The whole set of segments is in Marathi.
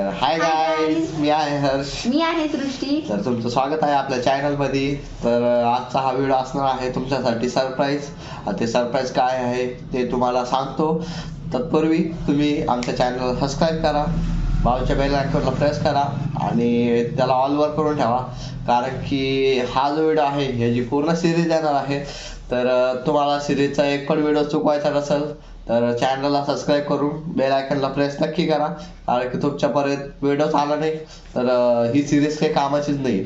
हाय गाईज मी आहे हर्ष. मी आहे सृष्टी. तर तुमचं स्वागत आहे आपल्या चॅनलमध्ये तर आजचा हा व्हिडिओ असणार आहे तुमच्यासाठी सरप्राईज ते सरप्राईज काय आहे ते तुम्हाला सांगतो. तत्पूर्वी तुम्ही आमच्या चॅनलला सबस्क्राईब करा. बाजूच्या बेल आयकॉनला प्रेस करा आणि त्याला ऑलवर करून ठेवा. कारण की हा जो व्हिडिओ आहे ह्याची पूर्ण सिरीज येणार आहे तर तुम्हाला सिरीजचा एक पण व्हिडिओ चुकवायचा नसेल तर चॅनलला सबस्क्राईब करून बेल आयकनला प्रेस नक्की करा. कारण की तुमच्यापर्यंत व्हिडिओ आला नाही तर ही सिरीज काही कामाचीच नाही.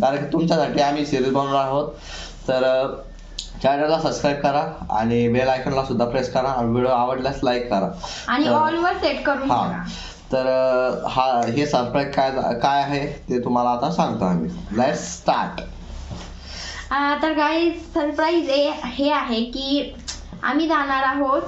कारण की तुमच्यासाठी आम्ही सिरीज बनवणार आहोत. तर चॅनलला सबस्क्राईब करा आणि बेल आयकनला सुद्धा प्रेस करा आणि व्हिडिओ आवडल्यास लाईक करा. आणि तर- ऑल वर सेट करून हा. तर हा हे सरप्राईज काय काय आहे ते तुम्हाला आता सांगतो आम्ही. लेट स्टार्ट तर काही सरप्राईज हे आहे की आम्ही जाणार आहोत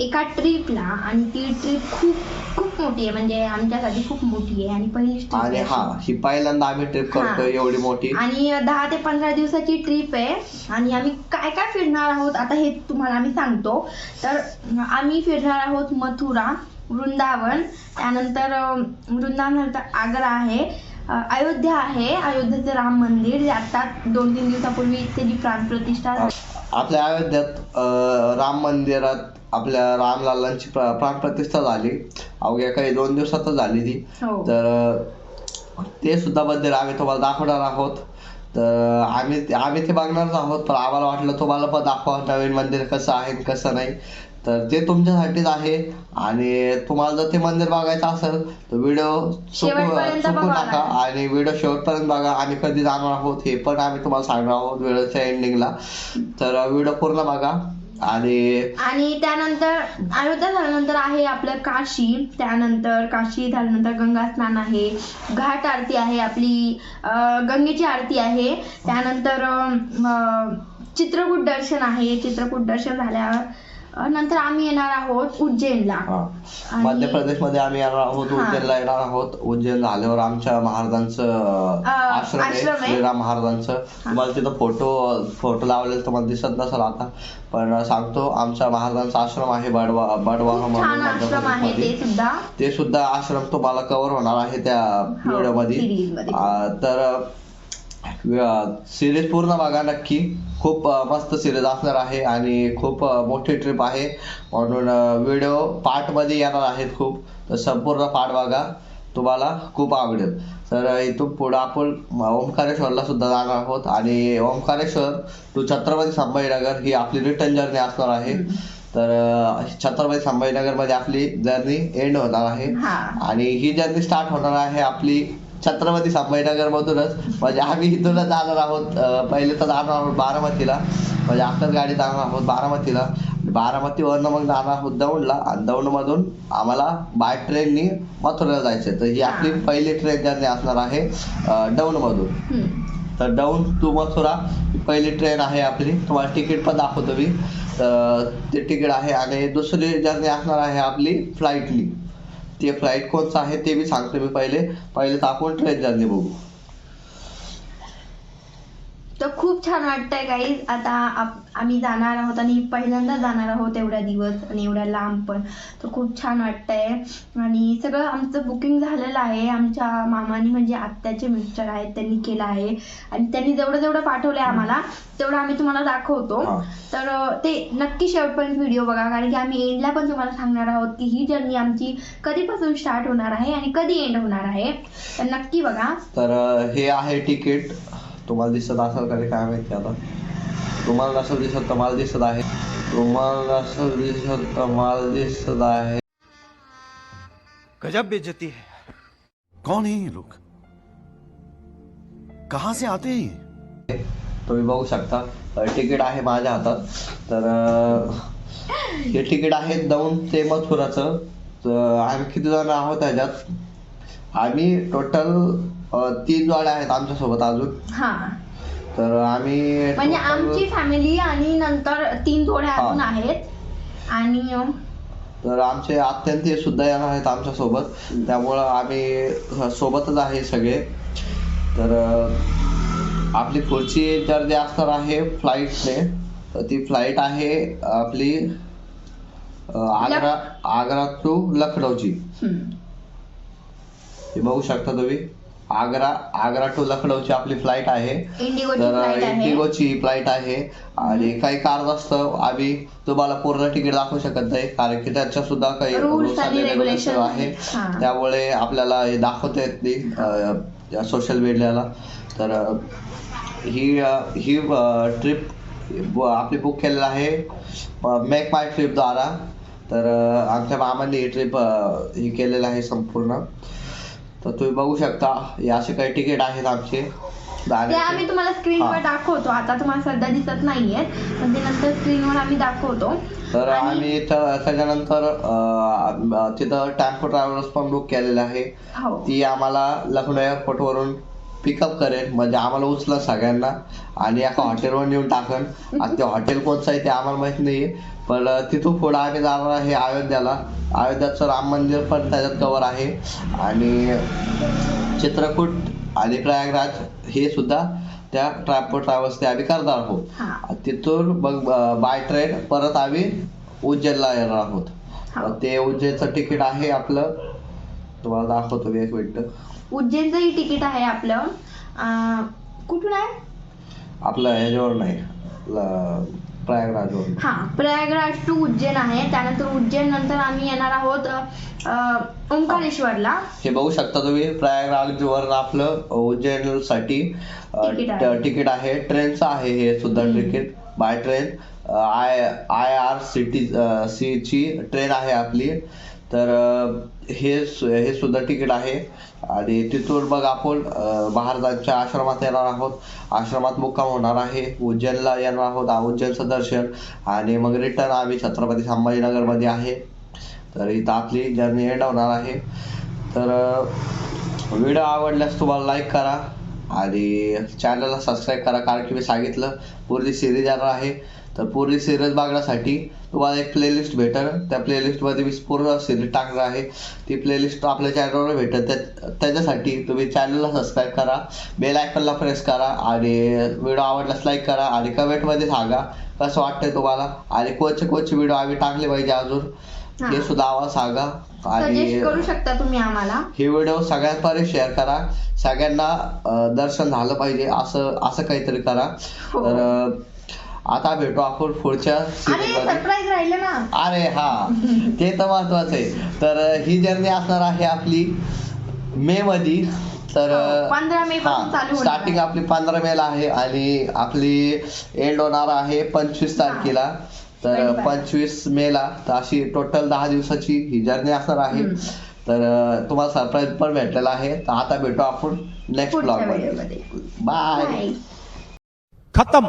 एका ट्रिपला आणि ती ट्रिप खूप खूप मोठी आहे. म्हणजे आमच्यासाठी खूप मोठी आहे. आणि पहिलीच ट्रिप आणि हा ही पहिल्यांदा आम्ही ट्रिप करतोय. एवढी मोठी. आणि दहा ते पंधरा दिवसाची ट्रिप आहे. आणि आम्ही काय काय फिरणार आहोत? आता हे तुम्हाला आम्ही सांगतो. तर आम्ही फिरणार आहोत मथुरा वृंदावन. त्यानंतर अं, वृंदावन नंतर आग्रा आहे. अं, अयोध्या आहे. अयोध्येचं राम मंदिर जे आता दोन तीन दिवसापूर्वी त्याची प्राणप्रतिष्ठा झाली. आपल्या अयोध्यात अं, राम मंदिरात आपल्या रामलालांची प्रा- प्राणप्रतिष्ठा झाली. अवघ्या काही दोन दिवसातच झाली ती. हो. तर ते सुद्धा मंदिर आम्ही तुम्हाला दाखवणार आहोत. तर आम्ही ते- आम्ही ते बघणारच आहोत पण आम्हाला वाटलं तुम्हाला पण दाखवा नवीन मंदिर कसं आहे आणि कसं नाही. तर ते तुमच्यासाठीच आहे. आणि तुम्हाला जर ते मंदिर बघायचं असेल तर व्हिडिओ चुकू नका आणि व्हिडिओ शेवटपर्यंत बघा. आम्ही कधी जाणार आहोत हे पण आम्ही तुम्हाला सांगणार आहोत. व्हिडिओच्या एंडिंगला तर व्हिडिओ पूर्ण बघा. आणि आणि त्यानंतर अयोध्या झाल्यानंतर आहे आपलं काशी. त्यानंतर काशी झाल्यानंतर गंगा स्नान आहे. घाट आरती आहे आपली गंगेची आरती आहे. त्यानंतर चित्रकूट दर्शन आहे. चित्रकूट दर्शन झाल्यावर नंतर आम्ही येणार आहोत उज्जैनला. आणि- मध्य प्रदेशमध्ये आम्ही येणार आहोत हा. उज्जैनला येणार आहोत उज्जैन झाल्यावर आमच्या महाराजांचं आश्रम आहे आश्रम आहे. श्रीराम महाराजांचं तुम्हाला तिथं फोटो फोटो लावलेले तुम्हाला दिसत नसेल आता पण सांगतो आमच्या महाराजांचा आश्रम आहे बडवा बडवा खूप म्हणून छान मध्य आश्रम आहे ते प्रदेशमध्ये. सुद्धा ते सुद्धा आश्रम तुम्हाला कव्हर होणार आहे त्या व्हिडिओमध्ये हो, series मध्ये. तर सिरीज पूर्ण बघा नक्की. खूप मस्त सिरीज असणार आहे आणि खूप मोठी ट्रिप आहे. म्हणून व्हिडिओ पार्टमध्ये येणार आहेत खूप. तर संपूर्ण पार्ट बघा. तुम्हाला खूप आवडेल. तर इथून पुढं आपण ओंकारेश्वरला सुद्धा जाणार आहोत. आणि ओंकारेश्वर टू छत्रपती संभाजीनगर ही आपली रिटर्न जर्नी असणार आहे. तर छत्रपती संभाजीनगरमध्ये आपली जर्नी एंड होणार आहे. आणि ही जर्नी स्टार्ट होणार आहे आपली छत्रपती संभाजीनगर मधूनच. म्हणजे आम्ही इथूनच जाणार आहोत पहिले तर जाणार आहोत बारामतीला. म्हणजे आपल्याच गाडी जाणार आहोत बारामतीला. बारामतीवरनं मग जाणार आहोत दौंडला. आणि दौंडमधून आम्हाला बाय ट्रेननी मथुराला जायचं तर ही आपली. पहिली ट्रेन जर्नी असणार आहे दौंडमधून. तर डाऊन टू मथुरा पहिली ट्रेन आहे आपली. तुम्हाला तिकीट पण दाखवतो मी. तर ते तिकीट आहे. आणि दुसरी जर्नी असणार आहे आपली फ्लाईटली. ते फ्लाईट कोणचं आहे ते मी सांगतो मी पहिले. पहिले तर आपण ट्रेन जर्नी बघू. तर खूप छान वाटतंय काही आता आम्ही जाणार आहोत आणि पहिल्यांदा जाणार आहोत एवढ्या दिवस आणि एवढ्या लांब पण. तर खूप छान वाटतंय. आणि सगळं आमचं बुकिंग झालेलं आहे. आमच्या मामानी म्हणजे आत्याचे मिस्टर आहेत त्यांनी केलं आहे. आणि त्यांनी जेवढं जेवढं पाठवलंय आम्हाला तेवढं आम्ही तुम्हाला दाखवतो. तर ते नक्की शेवटपर्यंत व्हिडिओ बघा कारण की आम्ही एंडला पण तुम्हाला सांगणार आहोत की ही जर्नी आमची कधीपासून स्टार्ट होणार आहे आणि कधी एंड होणार आहे. तर नक्की बघा. तर हे आहे तिकीट तुम्हाला दिसत असेल का रे काय माहिती आता? तुम्हाला नसेल दिसत तर मला दिसत आहे. तुम्हाला नसेल दिसत तर मला दिसत आहे. गजब बेइज्जती है। कौन है ये लोग? कहां से आते हैं ये? तुम्ही बघू शकता तिकीट आहे माझ्या हातात. तर हे तिकीट आहे दौंड ते मथुराचं. तर आम्ही किती जण आहोत त्याच्यात? आम्ही टोटल तीन जोड्या आहेत आमच्यासोबत अजून. हा. तर आम्ही म्हणजे total- आमची फॅमिली आणि नंतर तीन जोड्या हा. अजून आहेत. आणि तर आमचे अत्यंत सुद्धा येणार आहेत आमच्यासोबत. त्यामुळं आम्ही सोबतच आहे सगळे. तर अ, आपली पुढची जर्नी असणार आहे फ्लाईटने तर ती फ्लाईट आहे आपली अ, आग्रा आग्रा टू लखनौची. हम्म. हे बघू शकता तुम्ही? आग्रा आग्रा टू लखनौची आपली फ्लाईट आहे. तर इंडिगोची फ्लाईट आहे. आणि काही कारणास्तव आम्ही तुम्हाला पूर्ण तिकीट दाखवू शकत नाही कारण की त्याच्या सुद्धा काही rules आणि regulation आहे. त्यामुळे आपल्याला हे दाखवता येत नाही सोशल मीडियाला तर अं, ही ही ट्रिप आपली बुक केलेलं आहे मेक माय ट्रिप द्वारा. तर आमच्या मामांनी ही ट्रिप ही केलेलं आहे संपूर्ण. तर तुम्ही बघू शकता हे असे काही तिकीट आहेत आमचे. ते. आम्ही तुम्हाला स्क्रीनवर. दाखवतो. आता तुम्हाला सध्या दिसत नाहीये पण ते नंतर स्क्रीनवर आम्ही दाखवतो. तर आम्ही त्याच्यानंतर तिथं टेम्पो ट्रॅव्हलर्स पण बुक केलेलं आहे. हो. ती आम्हाला लखनौ एअरपोर्ट वरून पिकअप करेल म्हणजे आम्हाला उचला सगळ्यांना. आणि एका हॉटेलवर नेऊन टाकन. आता ते हॉटेल कोणचं आहे ते आम्हाला माहीत नाहीये. पण तिथून पुढे आम्ही जाणार आहे अयोध्याला. अयोध्याचं राम मंदिर पण त्याच्यात कवर आहे. आणि चित्रकूट आणि प्रयागराज हे सुद्धा त्या ट्रॅम्पो ट्रॅव्हल्स ते आम्ही करणार आहोत. हा. तिथून मग बाय ट्रेन परत आम्ही उज्जैनला येणार आहोत. ते उज्जैनचं तिकीट आहे आपलं. तुम्हाला दाखवतो मी एक मिनिट. उज्जैनचंही तिकीट आहे आपलं. कुठून आहे? आपलं ह्याच्यावर नाही आपलं प्रयागराजवर हा प्रयागराज टू उज्जैन आहे. त्यानंतर उज्जैन नंतर आम्ही येणार आहोत ओंकारेश्वरला. हे बघू शकता तुम्ही प्रयागराजवर आपलं उज्जैनसाठी तिकीट आहे. तिकीट आहे. ट्रेनचं आहे हे सुद्धा ticket by train. I I R C T C ची ट्रेन आहे आपली. तर हे सु- हे सुद्धा तिकीट आहे. आणि तिथून मग आपण महाराजांच्या आश्रमात येणार आहोत. आश्रमात मुक्काम होणार आहे. उज्जैनला येणार आहोत उज्जैनचं दर्शन आणि मग रिटर्न आम्ही छत्रपती संभाजीनगरमध्ये आहे. तर इथं आपली जर्नी एंड होणार आहे. तर व्हिडिओ आवडल्यास तुम्हाला लाईक करा. आणि चॅनलला सबस्क्राईब करा. कारण की मी सांगितलं पूर्ण सिरीज येणार आहे. तर पूर्ण सिरीज बघण्यासाठी तुम्हाला एक प्लेलिस्ट भेटेल. त्या प्लेलिस्टमध्ये मी पूर्ण सिरीज टाकणार आहे. ती प्लेलिस्ट आपल्या चॅनलवर भेटेल. त्या त्याच्यासाठी तुम्ही चॅनलला सबस्क्राईब करा. बेल आयकनला प्रेस करा आणि व्हिडिओ आवडल्यास लाईक करा आणि कमेंटमध्ये सांगा कसं वाटतंय तुम्हाला. आणि कोणचे कोणचे व्हिडिओ आम्ही टाकले पाहिजे अजून हे. सुद्धा आम्हाला सांगा. आणि करू शकता तुम्ही आम्हाला. हे व्हिडिओ सगळ्यांपर्यंत शेअर करा. सगळ्यांना दर्शन झालं पाहिजे असं असं काहीतरी करा. हो. तर आता भेटू आपण पुढच्या सरप्राईज राहिलं ना. अरे हा. ते तर महत्वाचं आहे. तर ही जर्नी असणार आहे आपली मे मध्ये तर हो, 15 मे पासून चालू होणार. स्टार्टिंग. आपली पंधरा मे ला आहे आणि आपली एंड होणार आहे पंचवीस तारखेला. तर 25. पंचवीस मे ला. तर अशी टोटल दहा दिवसाची ही जर्नी असणार आहे. तर तुम्हाला सरप्राईज पण भेटलेला आहे. तर आता भेटू आपण नेक्स्ट ब्लॉगमध्ये. बाय खत्म.